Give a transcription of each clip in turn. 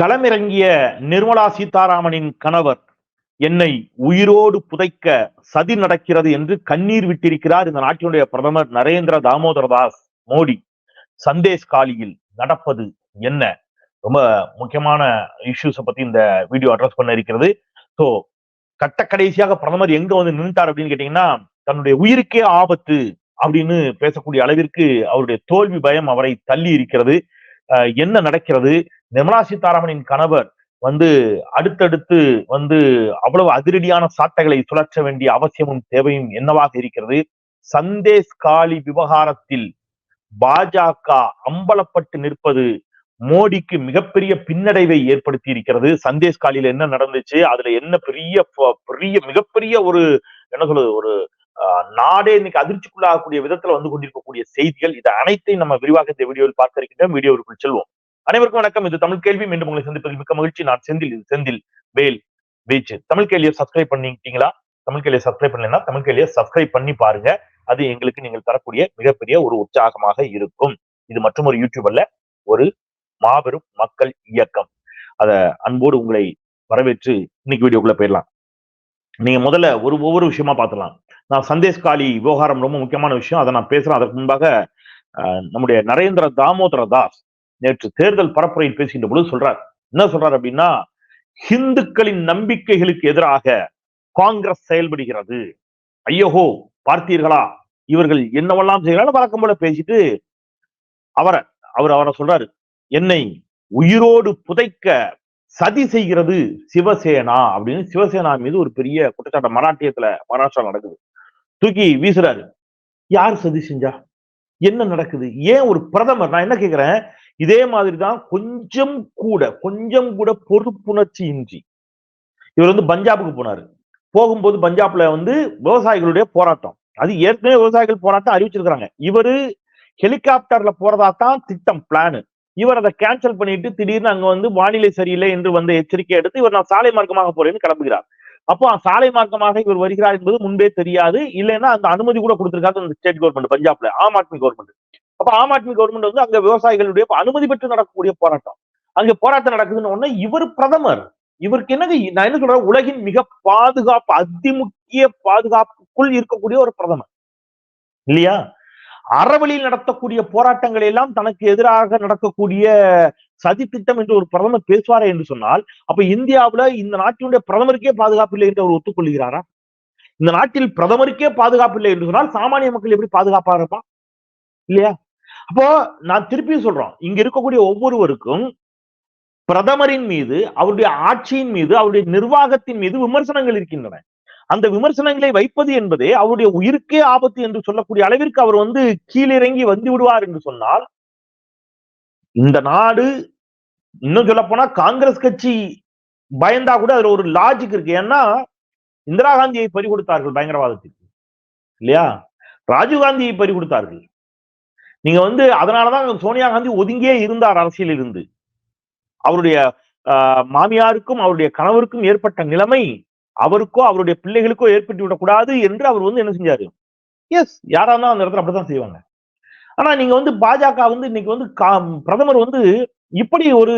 களமிறங்கிய நிர்மலா சீதாராமனின் கணவர் என்னை உயிரோடு புதைக்க சதி நடக்கிறது என்று கண்ணீர் விட்டிருக்கிறார் இந்த நாட்டினுடைய பிரதமர் நரேந்திர தாமோதர தாஸ் மோடி. சந்தேஷ் காலியில் நடப்பது என்ன? ரொம்ப முக்கியமான இஷ்யூஸை பத்தி இந்த வீடியோ அட்ரஸ் பண்ண இருக்கிறது. ஸோ கட்ட கடைசியாக பிரதமர் எங்க வந்து நின்றுட்டார் அப்படின்னு கேட்டீங்கன்னா தன்னுடைய உயிருக்கே ஆபத்து அப்படின்னு பேசக்கூடிய அளவிற்கு அவருடைய தோல்வி பயம் அவரை தள்ளி இருக்கிறது. என்ன நடக்கிறது? நிர்மலா சீதாராமனின் கணவர் வந்து அடுத்தடுத்து வந்து அவ்வளவு அதிரடியான சாட்டைகளை சுழற்ற வேண்டிய அவசியமும் தேவையும் என்னவாக இருக்கிறது? சந்தேஷ் காலி விவகாரத்தில் பாஜக அம்பலப்பட்டு நிற்பது மோடிக்கு மிகப்பெரிய பின்னடைவை ஏற்படுத்தி இருக்கிறது. சந்தேஷ் காலியில என்ன நடந்துச்சு? அதுல என்ன பெரிய பெரிய மிகப்பெரிய ஒரு என்ன சொல்றது ஒரு நாடே இன்னைக்கு அதிர்ச்சிக்குள்ளாகக்கூடிய விதத்துல வந்து கொண்டிருக்கக்கூடிய செய்திகள். இது அனைத்தையும் நம்ம விரிவாக இந்த வீடியோவில் பார்க்க இருக்கின்றோம். வீடியோவிற்குள் செல்வோம். அனைவருக்கும் வணக்கம். இது தமிழ் கேள்வி. மீண்டும் உங்களை சந்திப்பதில் மிக்க மகிழ்ச்சி. நான் செந்தில். இது செந்தில் வேல் பீச். தமிழ் கேள்வியை சப்ஸ்கிரைப் பண்ணிட்டீங்களா? தமிழ் கேள்வியை சப்ஸ்கிரைப் பண்ணலன்னா தமிழ் கேள்வியை சப்ஸ்கிரைப் பண்ணி பாருங்க. அது எங்களுக்கு நீங்கள் தரக்கூடிய மிகப்பெரிய ஒரு உற்சாகமாக இருக்கும். இது மற்றும் ஒரு யூடியூப் அல்ல ஒரு மாபெரும் மக்கள் இயக்கம். அத அன்போடு உங்களை வரவேற்று இன்னைக்கு வீடியோக்குள்ள போயிடலாம். நீங்க முதல்ல ஒரு ஒவ்வொரு விஷயமா பார்த்துலாம் நான் சந்தேஷ் காலி விவகாரம் ரொம்ப முக்கியமான விஷயம். அதை நான் பேசுறேன். அதற்கு முன்பாக நம்முடைய நரேந்திர தாமோதர தாஸ் நேற்று தேர்தல் பரப்புரையில் பேசுகின்ற பொழுது சொல்றார். என்ன சொல்றார் அப்படின்னா ஹிந்துக்களின் நம்பிக்கைகளுக்கு எதிராக காங்கிரஸ் செயல்படுகிறது. ஐயோஹோ பார்த்தீர்களா? இவர்கள் என்னவெல்லாம் செய்கிறாலும் வழக்கம் போல பேசிட்டு அவரை அவர் அவரை சொல்றாரு. என்னை உயிரோடு புதைக்க சதி செய்கிறது சிவசேனா. அப்படின்னு சிவசேனா மீது ஒரு பெரிய குற்றச்சாட்டு மராட்டியத்துல மகாராஷ்டிரா நடக்குது. தூக்கி வீசுறாரு. யார் சதி செஞ்சா? என்ன நடக்குது? ஏன் ஒரு பிரதமர் நான் என்ன கேக்குறேன்? இதே மாதிரிதான் கொஞ்சம் கூட கொஞ்சம் கூட பொறுப்புணர்ச்சி இன்றி இவர் வந்து பஞ்சாபுக்கு போனாரு. போகும்போது பஞ்சாப்ல வந்து விவசாயிகளுடைய போராட்டம். அது ஏற்கனவே விவசாயிகள் போராட்டம் அறிவிச்சிருக்கிறாங்க. இவரு ஹெலிகாப்டர்ல போறதா தான் திட்டம் பிளானு. இவர் அதை கேன்சல் பண்ணிட்டு திடீர்னு அங்க வந்து வானிலை சரியில்லை என்று வந்த எச்சரிக்கை எடுத்து இவர் நான் சாலை மார்க்கமாக போறேன்னு கிளம்புகிறார். அப்போ சாலை மார்க்கமாக இவர் வருகிறார் என்பது முன்பே தெரியாது. இல்லைன்னா அந்த அனுமதி கூட கொடுத்திருக்காங்க அந்த ஸ்டேட் கவர்மெண்ட் பஞ்சாப்ல ஆம் ஆத்மி கவர்மெண்ட் அப்ப ஆம் ஆத்மி கவர்மெண்ட் வந்து அங்க விவசாயிகளுடைய அனுமதி பெற்று நடக்கக்கூடிய போராட்டம். அங்க போராட்டம் நடக்குதுன்னு உடனே இவர் பிரதமர். இவருக்கு என்னங்க நான் என்ன சொல்றேன்? உலகின் மிக பாதுகாப்பு அதிமுக்கிய பாதுகாப்புக்குள் இருக்கக்கூடிய ஒரு பிரதமர். இல்லையா? அறவழியில் நடத்தக்கூடிய போராட்டங்கள் எல்லாம் தனக்கு எதிராக நடக்கக்கூடிய சதி திட்டம் என்று ஒரு பிரதமர் பேசுவாரே என்று சொன்னால் அப்ப இந்தியாவுல இந்த நாட்டினுடைய பிரதமருக்கே பாதுகாப்பு இல்லை என்று அவர் ஒத்துக்கொள்கிறாரா? இந்த நாட்டில் பிரதமருக்கே பாதுகாப்பு இல்லை என்று சொன்னால் சாமானிய மக்கள் எப்படி பாதுகாப்பா இருப்பான் இல்லையா? அப்போ நான் திருப்பியும் சொல்றோம் இங்க இருக்கக்கூடிய ஒவ்வொருவருக்கும் பிரதமரின் மீது அவருடைய ஆட்சியின் மீது அவருடைய நிர்வாகத்தின் மீது விமர்சனங்கள் இருக்கின்றன. அந்த விமர்சனங்களை வைப்பது என்பதே அவருடைய உயிருக்கே ஆபத்து என்று சொல்லக்கூடிய அளவிற்கு அவர் வந்து கீழிறங்கி வந்து விடுவார் என்று சொன்னால் இந்த நாடு இன்னும் சொல்ல போனா காங்கிரஸ் கட்சி பயந்தா கூட அதுல ஒரு லாஜிக் இருக்கு. ஏன்னா இந்திரா காந்தியை பறி கொடுத்தார்கள் பயங்கரவாதத்திற்கு இல்லையா? ராஜீவ் காந்தியை பறி கொடுத்தார்கள் நீங்க வந்து அதனாலதான் சோனியா காந்தி ஒதுங்கியே இருந்தார் அரசியல் இருந்து அவருடைய ஆஹ், மாமியாருக்கும் அவருடைய கணவருக்கும் ஏற்பட்ட நிலைமை அவருக்கோ அவருடைய பிள்ளைகளுக்கோ ஏற்பட்டு விடக்கூடாது என்று அவர் வந்து என்ன செஞ்சாரு? எஸ் யாரா இருந்தாலும் அந்த இடத்துல அப்படித்தான் செய்வாங்க. ஆனா நீங்க வந்து பாஜக வந்து இன்னைக்கு வந்து பிரதமர் வந்து இப்படி ஒரு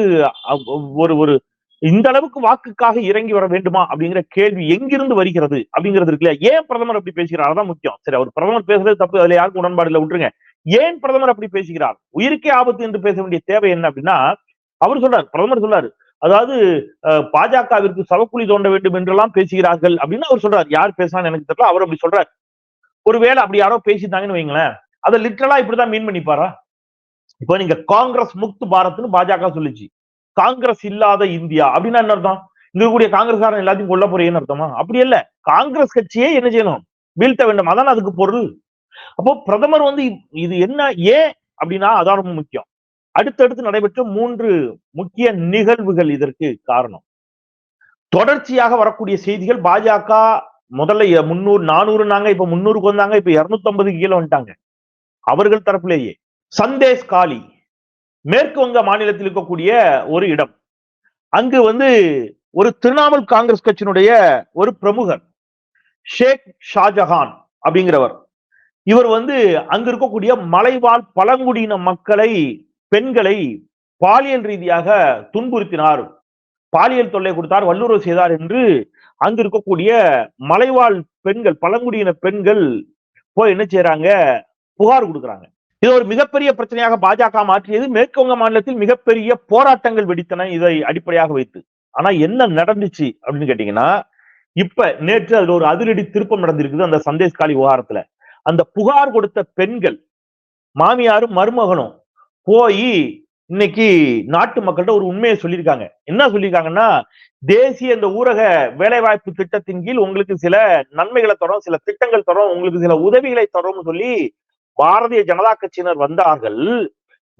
ஒரு ஒரு இந்த அளவுக்கு வாக்குக்காக இறங்கி வர வேண்டுமா அப்படிங்கிற கேள்வி எங்கிருந்து வருகிறது அப்படிங்கிறது இருக்குல்ல ஏன் பிரதமர் அப்படி பேசுகிறார்? அதான் முக்கியம். சரி அவர் பிரதமர் பேசுறது தப்பு அதுல யாருக்கும் உடன்பாடு இல்லை விட்டுருங்க. ஏன் பிரதமர் அப்படி பேசுகிறார்? உயிருக்கே ஆபத்து என்று பேச வேண்டிய தேவை என்ன அப்படின்னா அவர் சொல்றார் பிரதமர் சொல்றாரு அதாவது அஹ், பாஜகவிற்கு சவக்குழி தோண்ட வேண்டும் என்றெல்லாம் பேசுகிறார்கள் அப்படின்னு அவர் சொல்றாரு. யார் பேசுறான்னு எனக்கு தெரியல அவர் அப்படி சொல்றாரு. ஒருவேளை அப்படி யாரோ பேசிட்டாங்கன்னு வைங்களேன் அதை லிட்டரலா இப்படிதான் மீன் பண்ணிப்பாரா? இப்போ நீங்க காங்கிரஸ் முக்து பாரத்னு பாஜக சொல்லுச்சு. காங்கிரஸ் இல்லாத இந்தியா அப்படின்னா என்ன அர்த்தம்? இங்க கூடிய காங்கிரஸ்காரன் எல்லாத்தையும் கொல்ல போறேன்னு அர்த்தமா? அப்படி இல்ல காங்கிரஸ் கட்சியே என்ன செய்யணும்? வீழ்த்த வேண்டும். அதான் அதுக்கு பொருள்? அப்போ பிரதமர் வந்து இது என்ன ஏன் அப்படின்னா அதான் ரொம்ப முக்கியம். அடுத்தடுத்து நடைபெற்ற மூன்று முக்கிய நிகழ்வுகள் இதற்கு காரணம். தொடர்ச்சியாக வரக்கூடிய செய்திகள் பாஜக முதல்ல முன்னூறு முன்னூறு நானூறுனாங்க இப்ப முன்னூறுக்கு வந்தாங்க இப்ப இருநூத்தி ஐம்பதுக்கு கீழே வந்துட்டாங்க. அவர்கள் தரப்பிலேயே. சந்தேஷ் காலி மேற்கு வங்க மாநிலத்தில் இருக்கக்கூடிய ஒரு இடம். அங்கு வந்து ஒரு திரிணாமுல் காங்கிரஸ் கட்சியினுடைய ஒரு பிரமுகர் ஷேக் ஷாஜஹான் அப்படிங்கிறவர். இவர் வந்து அங்க இருக்கக்கூடிய மலைவாழ் பழங்குடியின மக்களை பெண்களை பாலியல் ரீதியாக துன்புறுத்தினார். பாலியல் தொல்லை கொடுத்தார் வல்லுறவு செய்தார் என்று அங்கு இருக்கக்கூடிய மலைவாழ் பெண்கள் பழங்குடியின பெண்கள் போய் என்ன செய்யறாங்க புகார் கொடுக்குறாங்க. இது ஒரு மிகப்பெரிய பிரச்சனையாக பாஜக மாற்றியது. மேற்கு வங்க மாநிலத்தில் மிகப்பெரிய போராட்டங்கள் வெடித்தன இதை அடிப்படையாக வைத்து. ஆனா என்ன நடந்துச்சு அப்படின்னு கேட்டீங்கன்னா இப்ப நேற்று அதுல ஒரு அதிரடி திருப்பம் நடந்திருக்குது அந்த சந்தேஷ்காலி விவகாரத்துல. அந்த புகார் கொடுத்த பெண்கள் மாமியாரும் மருமகனும் போய் இன்னைக்கு நாட்டு மக்கள்கிட்ட ஒரு உண்மையை சொல்லியிருக்காங்க. என்ன சொல்லியிருக்காங்கன்னா தேசிய இந்த ஊரக வேலைவாய்ப்பு திட்டத்தின் கீழ் உங்களுக்கு சில நன்மைகளை தரும் சில திட்டங்கள் தரும் உங்களுக்கு சில உதவிகளை தரும்னு சொல்லி பாரதிய ஜனதா கட்சியினர் வந்தார்கள்.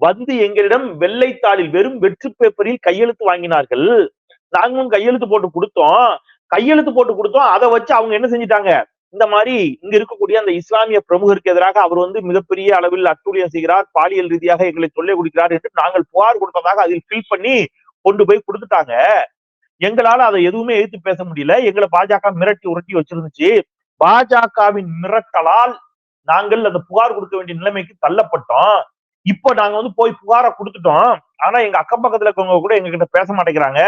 வந்து எங்களிடம் வெள்ளைத்தாளில் வெறும் வெற்று பேப்பரில் கையெழுத்து வாங்கினார்கள். நாங்களும் கையெழுத்து போட்டு கொடுத்தோம். கையெழுத்து போட்டு கொடுத்தோம். அதை வச்சு அவங்க என்ன செஞ்சிட்டாங்க? இந்த மாதிரி இங்க இருக்கக்கூடிய அந்த இஸ்லாமிய பிரமுகருக்கு எதிராக அவர் வந்து மிகப்பெரிய அளவில் அட்டூழியம் செய்கிறார் பாலியல் ரீதியாக எங்களை தொல்லை கொடுக்கிறார் என்று நாங்கள் புகார் கொடுத்ததாக அதில் ஃபில் பண்ணி கொண்டு போய் கொடுத்துட்டாங்க. எங்களால அதை எதுவுமே எதிர்த்து பேச முடியல. எங்களை பாஜக மிரட்டி உரட்டி வச்சிருந்துச்சு. பாஜகவின் மிரட்டலால் நாங்கள் அந்த புகார் கொடுக்க வேண்டிய நிலைமைக்கு தள்ளப்பட்டோம். இப்ப நாங்க வந்து போய் புகாரை கொடுத்துட்டோம். ஆனா எங்க அக்கம் பக்கத்துல இருக்கவங்க கூட எங்க கிட்ட பேச மாட்டேங்கிறாங்க.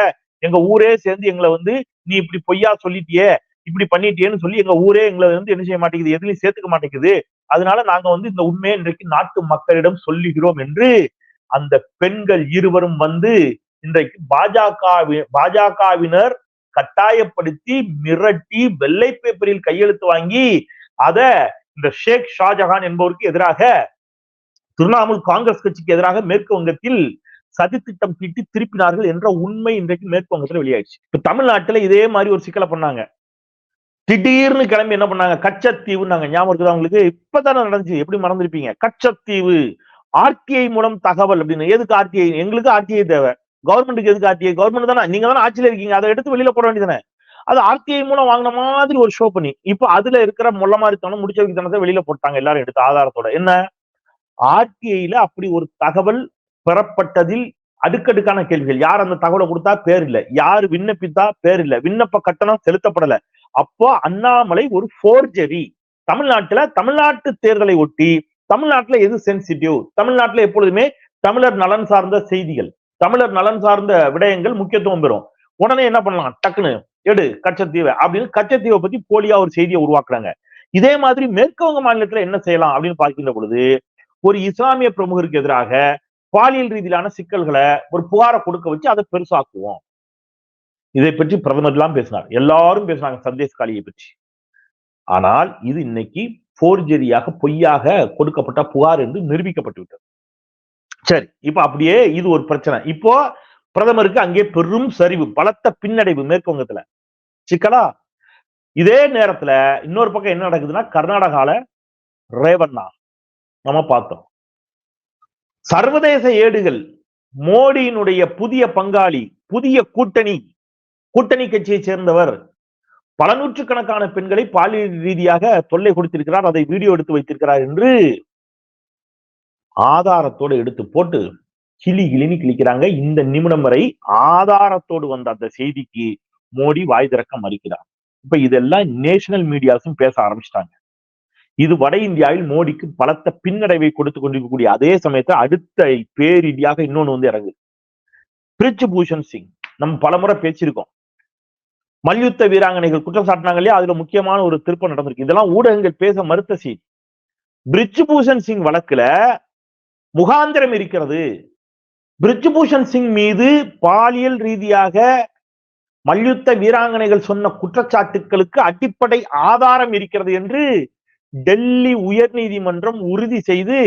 எங்க ஊரே சேர்ந்து எங்களை வந்து நீ இப்படி பொய்யா சொல்லிட்டியே. இப்படி பண்ணிட்டேன்னு சொல்லி எங்க ஊரே எங்களை வந்து என்ன செய்ய மாட்டேங்குது எதுலையும் சேர்த்துக்க மாட்டேங்குது. அதனால நாங்க வந்து இந்த உண்மையை இன்றைக்கு நாட்டு மக்களிடம் சொல்லுகிறோம் என்று அந்த பெண்கள் இருவரும் வந்து இன்றைக்கு பாஜக பாஜகவினர் கட்டாயப்படுத்தி மிரட்டி வெள்ளை பேப்பரில் கையெழுத்து வாங்கி அத இந்த ஷேக் ஷாஜஹான் என்பவருக்கு எதிராக திரிணாமுல் காங்கிரஸ் கட்சிக்கு எதிராக மேற்கு வங்கத்தில் சதித்திட்டம் தீட்டி திருப்பினார்கள் என்ற உண்மை இன்றைக்கு மேற்கு வங்கத்துல வெளியாயிடுச்சு. இப்ப தமிழ்நாட்டுல இதே மாதிரி ஒரு சிக்கலை பண்ணாங்க. திடீர்னு கிளம்பி என்ன பண்ணாங்க? கச்சத்தீவுன்னாங்க ஞாபகம் இருக்குது அவங்களுக்கு இப்பதானே நடந்துச்சு. எப்படி மறந்துருப்பீங்க? கச்சத்தீவு. ஆர்டிஐ மூலம் தகவல் அப்படின்னு. எதுக்கு ஆர்டிஐ? எங்களுக்கு ஆர்டிஐ தேவை. கவர்மெண்ட்டுக்கு எதுக்கு ஆர்டிஐ? கவர்மெண்ட் தானே. நீங்க தானே ஆட்சியில இருக்கீங்க. அதை எடுத்து வெளியில போட வேண்டியதானே அது ஆர்டிஐ மூலம் வாங்கின மாதிரி ஒரு ஷோ பண்ணி. இப்ப அதுல இருக்கிற முள்ள மாதிரி தனம் முடிச்ச வைக்கத்தனத்தை வெளியில போட்டாங்க எல்லாரும் எடுத்து ஆதாரத்தோட. என்ன? ஆர்டிஐல அப்படி ஒரு தகவல் பெறப்பட்டதில் அடுக்கடுக்கான கேள்விகள். யார் அந்த தகவலை கொடுத்தா? பேர் இல்ல. யார் விண்ணப்பித்தா? பேர் இல்ல. விண்ணப்ப கட்டணம் செலுத்தப்படல. அப்போ அண்ணாமலை ஒரு போர்ஜரி தமிழ்நாட்டுல தமிழ்நாட்டு தேர்தலை ஒட்டி தமிழ்நாட்டுல எது சென்சிட்டிவ் தமிழ்நாட்டுல எப்பொழுதுமே தமிழர் நலன் சார்ந்த செய்திகள் தமிழர் நலன் சார்ந்த விடயங்கள் முக்கியத்துவம் பெறும். உடனே என்ன பண்ணலாம்? டக்குன்னு எடு கச்சத்தீவை அப்படின்னு கச்சத்தீவை பத்தி போலியா ஒரு செய்தியை உருவாக்குறாங்க. இதே மாதிரி மேற்குவங்க மாநிலத்துல என்ன செய்யலாம் அப்படின்னு பார்க்கின்ற பொழுது ஒரு இஸ்லாமிய பிரமுகருக்கு எதிராக பாலியல் ரீதியிலான சிக்கல்களை ஒரு புகாரை கொடுக்க வச்சு அதை பெருசாக்குவோம். இதை பற்றி பிரதமர் எல்லாம் பேசினார். எல்லாரும் பேசுனாங்க சந்தேஷ் காலியை பற்றி. ஆனால் இது இன்னைக்கு போர்ஜெரியாக பொய்யாக கொடுக்கப்பட்ட புகார் என்று நிரூபிக்கப்பட்டு விட்டது சரி இப்ப அப்படியே இது ஒரு பிரச்சனை. இப்போ பிரதமருக்கு அங்கே பெரும் சரிவு பலத்த பின்னடைவு மேற்கு வங்கத்துல சிக்கலா? இதே நேரத்துல இன்னொரு பக்கம் என்ன நடக்குதுன்னா கர்நாடகால ரேவண்ணா நம்ம பார்த்தோம். சர்வதேச ஏடுகள் மோடியினுடைய புதிய பங்காளி புதிய கூட்டணி கூட்டணி கட்சியை சேர்ந்தவர். பல நூற்றுக்கணக்கான பெண்களை பாலியல் ரீதியாக தொல்லை கொடுத்திருக்கிறார். அதை வீடியோ எடுத்து வைத்திருக்கிறார் என்று ஆதாரத்தோடு எடுத்து போட்டு கிளி கிளினி கிளிக்கிறாங்க இந்த நிமிடம் வரை ஆதாரத்தோடு வந்த அந்த செய்திக்கு மோடி வாய் திறக்க மறுக்கிறார். இப்ப இதெல்லாம் நேஷனல் மீடியாஸும் பேச ஆரம்பிச்சிட்டாங்க. இது வட இந்தியாவில் மோடிக்கு பலத்த பின்னடைவை கொடுத்து கொண்டிருக்கக்கூடிய அதே சமயத்தை அடுத்த பேரீதியாக இன்னொன்னு வந்து இறங்குது. பிரிச்சு பூஷன் சிங். நம்ம பலமுறை பேசியிருக்கோம். மல்யுத்த வீராங்கனைகள் குற்றம் சாட்டினாங்க இல்லையா? அதுல முக்கியமான ஒரு திருப்பம் நடந்திருக்கு. இதெல்லாம் ஊடகங்கள் பேச மறுத்த செய்தி. பிரிட்ஜ் பூஷன் சிங் வழக்குல முகாந்திரம் இருக்கிறது. பிரிட்ஜ் பூஷன் சிங் மீது பாலியல் ரீதியாக மல்யுத்த வீராங்கனைகள் சொன்ன குற்றச்சாட்டுகளுக்கு அடிப்படை ஆதாரம் இருக்கிறது என்று டெல்லி உயர் நீதிமன்றம் உறுதி செய்து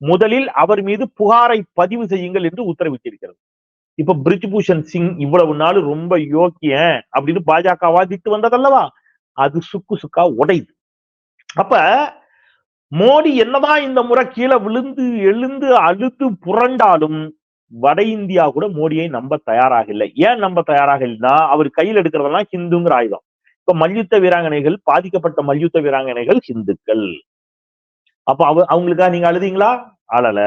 முதலில் அவர் மீது புகாரை பதிவு செய்யுங்கள் என்று உத்தரவிட்டிருக்கிறது. இப்ப பிரிஜ்பூஷன் சிங் இவ்வளவு நாள் ரொம்ப யோக்கியன் அப்படின்னு பாஜக வாதிட்டு வந்ததல்லவா? அது சுக்கு சுக்கா உடையுது. அப்ப மோடி என்னதான் இந்த முறை கீழே விழுந்து எழுந்து அழுத்து புரண்டாலும் வட இந்தியா கூட மோடியை நம்ப தயாராக இல்லை ஏன் நம்ப தயாராக இல்லைன்னா அவர் கையில் எடுக்கிறதெல்லாம் ஹிந்துங்கிற ஆயுதம். இப்ப மல்யுத்த வீராங்கனைகள் பாதிக்கப்பட்ட மல்யுத்த வீராங்கனைகள் ஹிந்துக்கள். அப்ப அவ அவங்களுக்கா நீங்க அழுதீங்களா? அழல.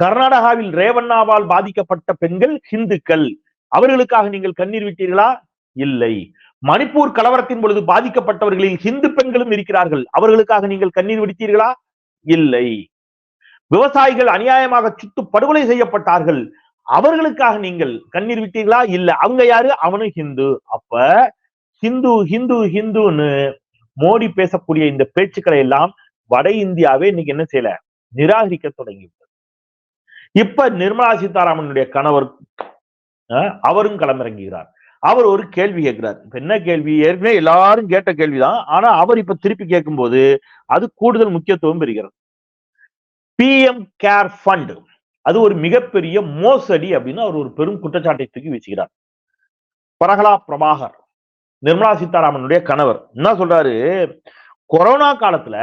கர்நாடகாவில் ரேவண்ணாவால் பாதிக்கப்பட்ட பெண்கள் ஹிந்துக்கள். அவர்களுக்காக நீங்கள் கண்ணீர் விட்டீர்களா? இல்லை. மணிப்பூர் கலவரத்தின் பொழுது பாதிக்கப்பட்டவர்களில் ஹிந்து பெண்களும் இருக்கிறார்கள். அவர்களுக்காக நீங்கள் கண்ணீர் விடுத்தீர்களா? இல்லை. விவசாயிகள் அநியாயமாக சுட்டு படுகொலை செய்யப்பட்டார்கள். அவர்களுக்காக நீங்கள் கண்ணீர் விட்டீர்களா? இல்ல. அவங்க யாரு? அவனும் ஹிந்து. அப்ப ஹிந்து ஹிந்து ஹிந்துன்னு மோடி பேசக்கூடிய இந்த பேச்சுக்களை எல்லாம் வட இந்தியாவே இன்னைக்கு என்ன செய்யல? நிராகரிக்க தொடங்கி இப்ப நிர்மலா சீதாராமனுடைய கணவர் அவரும் களமிறங்குகிறார். அவர் ஒரு கேள்வி கேட்கிறார். இப்ப என்ன கேள்வி? ஏற்கனவே எல்லாரும் கேட்ட கேள்விதான். ஆனா அவர் இப்ப திருப்பி கேட்கும் போது அது கூடுதல் முக்கியத்துவம் பெறுகிறது. பிஎம் கேர் ஃபண்ட் அது ஒரு மிகப்பெரிய மோசடி அப்படின்னு அவர் ஒரு பெரும் குற்றச்சாட்டை தூக்கி வச்சுக்கிறார் பரகலா பிரபாகர் நிர்மலா சீதாராமனுடைய கணவர் என்ன சொல்றாரு? கொரோனா காலத்துல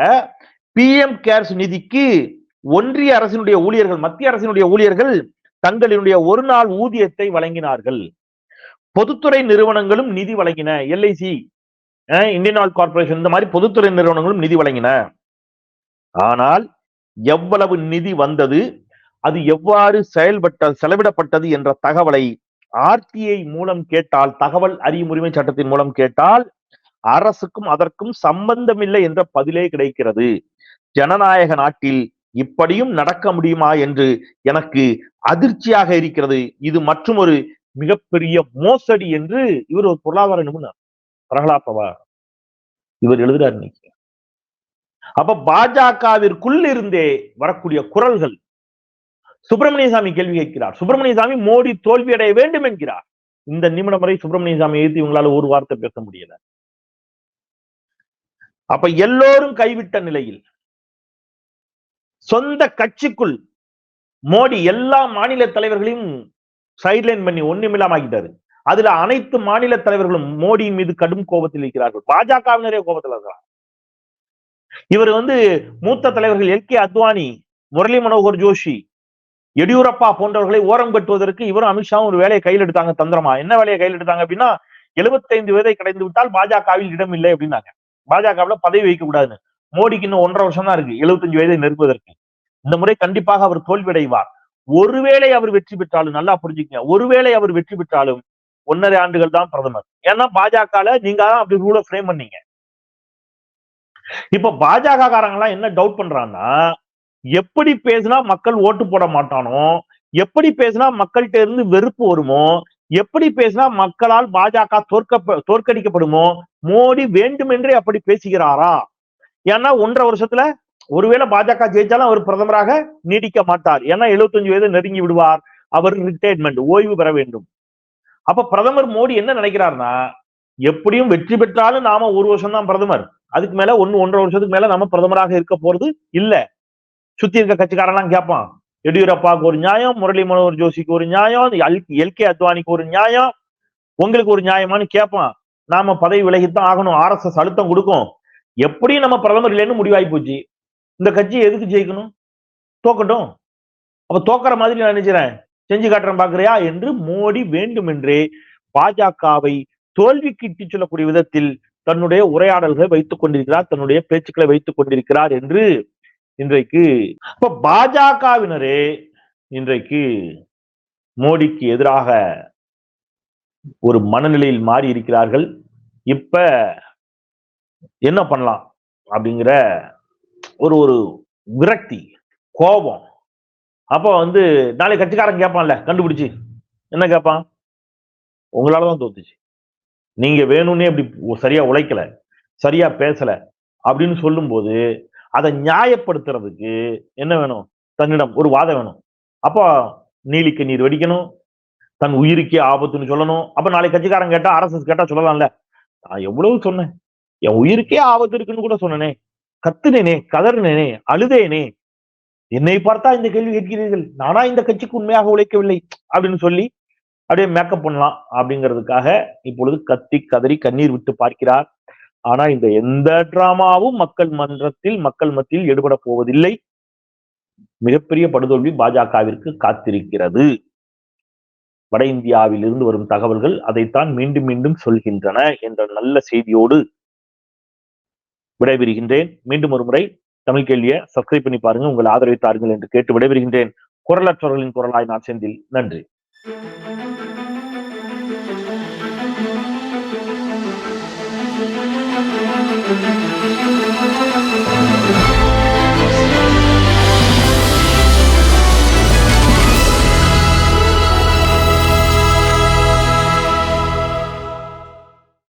பிஎம் கேர்ஸ் நிதிக்கு ஒன்றிய அரசினுடைய ஊழியர்கள் மத்திய அரசினுடைய ஊழியர்கள் தங்களினுடைய ஒரு நாள் ஊதியத்தை வழங்கினார்கள். பொதுத்துறை நிறுவனங்களும் நிதி வழங்கின. எல்ஐசி இந்தியன் ஆயில் கார்பரேஷன் இந்த மாதிரி பொதுத்துறை நிறுவனங்களும் நிதி வழங்கின. ஆனால் எவ்வளவு நிதி வந்தது? அது எவ்வாறு செயல்பட்ட செலவிடப்பட்டது என்ற தகவலை ஆர்டிஐ மூலம் கேட்டால் தகவல் அறியும் உரிமை சட்டத்தின் மூலம் கேட்டால் அரசுக்கும் அதற்கும் சம்பந்தமில்லை என்ற பதிலே கிடைக்கிறது. ஜனநாயக நாட்டில் இப்படியும் நடக்க முடியுமா என்று எனக்கு அதிர்ச்சியாக இருக்கிறது. இது மற்றும் ஒரு மிகப்பெரிய மோசடி என்று இவர் ஒரு பொருளாதார நிபுணர் பிரகலாத் பவார் இவர் எழுதுறார் இன்னைக்கு. அப்ப பாஜகவிற்குள் இருந்தே வரக்கூடிய குரல்கள் சுப்பிரமணிய சாமி கேள்வி கேட்கிறார். சுப்பிரமணிய சாமி மோடி தோல்வி அடைய வேண்டும் என்கிறார். இந்த நிமிடம் வரை சுப்பிரமணிய சாமி எழுதி இவங்களால ஒரு வார்த்தை பேச முடியல. அப்ப எல்லோரும் கைவிட்ட நிலையில் சொந்த கட்சிக்குள் மோடி எல்லா மாநில தலைவர்களையும் சைட்லைன் பண்ணி ஒண்ணுமில்லாம ஆக்கிட்டாரு. அதுல அனைத்து மாநில தலைவர்களும் மோடியின் மீது கடும் கோபத்தில் இருக்கிறார்கள். பாஜகவினரே கோபத்தில் இருக்கிறார் இவர் வந்து மூத்த தலைவர்கள் எல் கே அத்வானி முரளி மனோகர் ஜோஷி எடியூரப்பா போன்றவர்களை ஓரம் கட்டுவதற்கு இவரும் அமித்ஷாவும் ஒரு வேலையை கையில் எடுத்தாங்க தந்திரமா? என்ன வேலையை கையில் எடுத்தாங்க அப்படின்னா எழுபத்தைந்து வயதை கடைந்து விட்டால் பாஜகவில் இடம் இல்லை அப்படின்னாங்க. பாஜகவில் பதவி வைக்க கூடாதுன்னு. மோடிக்கு இன்னும் ஒன்றரை வருஷம் தான் இருக்கு. எழுபத்தஞ்சு வயதை நெருப்பதற்கு இந்த முறை கண்டிப்பாக அவர் தோல்வியடைவார். ஒருவேளை அவர் வெற்றி பெற்றாலும் நல்லா புரிஞ்சுக்கங்க. ஒருவேளை அவர் வெற்றி பெற்றாலும் ஒன்னரை ஆண்டுகள் தான் பிரதமர். ஏன்னா பாஜக நீங்க தான் அப்படி ரூல ஃப்ரேம் பண்ணீங்க. இப்ப பாஜக காரங்க எல்லாம் என்ன டவுட் பண்றாங்கன்னா எப்படி பேசினா மக்கள் ஓட்டு போட மாட்டானோ எப்படி பேசினா மக்கள்கிட்ட இருந்து வெறுப்பு வருமோ எப்படி பேசினா மக்களால் பாஜக தோற்க தோற்கடிக்கப்படுமோ மோடி வேண்டுமென்றே அப்படி பேசுகிறாரா? ஏன்னா ஒன்றரை வருஷத்துல ஒருவேளை பாஜக ஜெயிச்சாலும் அவர் பிரதமராக நீடிக்க மாட்டார். ஏன்னா எழுபத்தஞ்சு வயது நெருங்கி விடுவார். அவர் ரிட்டையர்மெண்ட் ஓய்வு பெற வேண்டும். அப்ப பிரதமர் மோடி என்ன நினைக்கிறார்னா எப்படியும் வெற்றி பெற்றாலும் நாம ஒரு வருஷம் தான் பிரதமர். அதுக்கு மேல ஒன்னு ஒன்றரை வருஷத்துக்கு மேல நம்ம பிரதமராக இருக்க போறது இல்ல. சுத்தி இருக்க கட்சிக்காரெல்லாம் கேட்பான் எடியூரப்பாவுக்கு ஒரு நியாயம் முரளி மனோகர் ஜோஷிக்கு ஒரு நியாயம் எல் கே அத்வானிக்கு ஒரு நியாயம். உங்களுக்கு ஒரு நியாயமானு கேட்பான் நாம பதவி விலகித்தான் ஆகணும். ஆர் எஸ் எஸ் அழுத்தம் கொடுக்கும். எப்படியும் நம்ம பிரதமர் இல்லைன்னு முடிவாகி போச்சு. இந்த கட்சி எதுக்கு ஜெயிக்கணும்? தோக்கட்டும். அப்ப தோக்கிற மாதிரி நான் நினைக்கிறேன். செஞ்சு காட்டுறேன் பாக்குறியா என்று மோடி வேண்டுமென்றே பாஜகவை தோல்விக்கு இட்டு சொல்லக்கூடிய விதத்தில் தன்னுடைய உரையாடல்களை வைத்துக் கொண்டிருக்கிறார் தன்னுடைய பேச்சுக்களை வைத்துக் கொண்டிருக்கிறார் என்று இன்றைக்கு இப்ப பாஜகவினரே இன்றைக்கு மோடிக்கு எதிராக ஒரு மனநிலையில் மாறி இருக்கிறார்கள். இப்ப என்ன பண்ணலாம்? அப்படிங்கிற ஒரு ஒரு விரக்தி கோபம். அப்போ வந்து நாளை கட்சிக்காரன் கேட்பான்ல கண்டுபிடிச்சு. என்ன கேட்பான்? உங்களாலதான் தோத்துச்சு. நீங்க வேணும்னே அப்படி சரியா உழைக்கல சரியா பேசல அப்படின்னு சொல்லும்போது அதை நியாயப்படுத்துறதுக்கு என்ன வேணும்? தன்னிடம் ஒரு வாதம் வேணும். அப்போ நீலிக்கு நீர் வெடிக்கணும். தன் உயிருக்கே ஆபத்துன்னு சொல்லணும். அப்ப நாளைக்கு கட்சிக்காரன் கேட்டா அரசு கேட்டா சொல்லலாம்ல. நான் எவ்வளவு சொன்னேன்? என் உயிருக்கே ஆபத்து இருக்குன்னு கூட சொன்னனே. கத்துனேனே கதறினேனே அழுதேனே. என்னை பார்த்தா இந்த கேள்வி கேட்கிறீர்கள். நானா இந்த கட்சிக்கு உண்மையாக உழைக்கவில்லை அப்படின்னு சொல்லி அப்படியே மேக்கப் பண்ணலாம் அப்படிங்கிறதுக்காக இப்பொழுது கத்தி கதறி கண்ணீர் விட்டு பார்க்கிறார். ஆனா இந்த எந்த டிராமாவும் மக்கள் மன்றத்தில் மக்கள் மத்தியில் ஈடுபட போவதில்லை. மிகப்பெரிய படுதோல்வி பாஜகவிற்கு காத்திருக்கிறது. வட இந்தியாவில் இருந்து வரும் தகவல்கள் அதைத்தான் மீண்டும் மீண்டும் சொல்கின்றன என்ற நல்ல செய்தியோடு விடைபெறுகின்றேன். மீண்டும் ஒரு முறை தமிழ் கேள்வியை சப்ஸ்கிரைப் பண்ணி பாருங்க உங்கள் ஆதரவை தாருங்கள் என்று கேட்டு விடைபெறுகின்றேன். குரலற்றவர்களின் குரலாய் நான் செந்தில். நன்றி.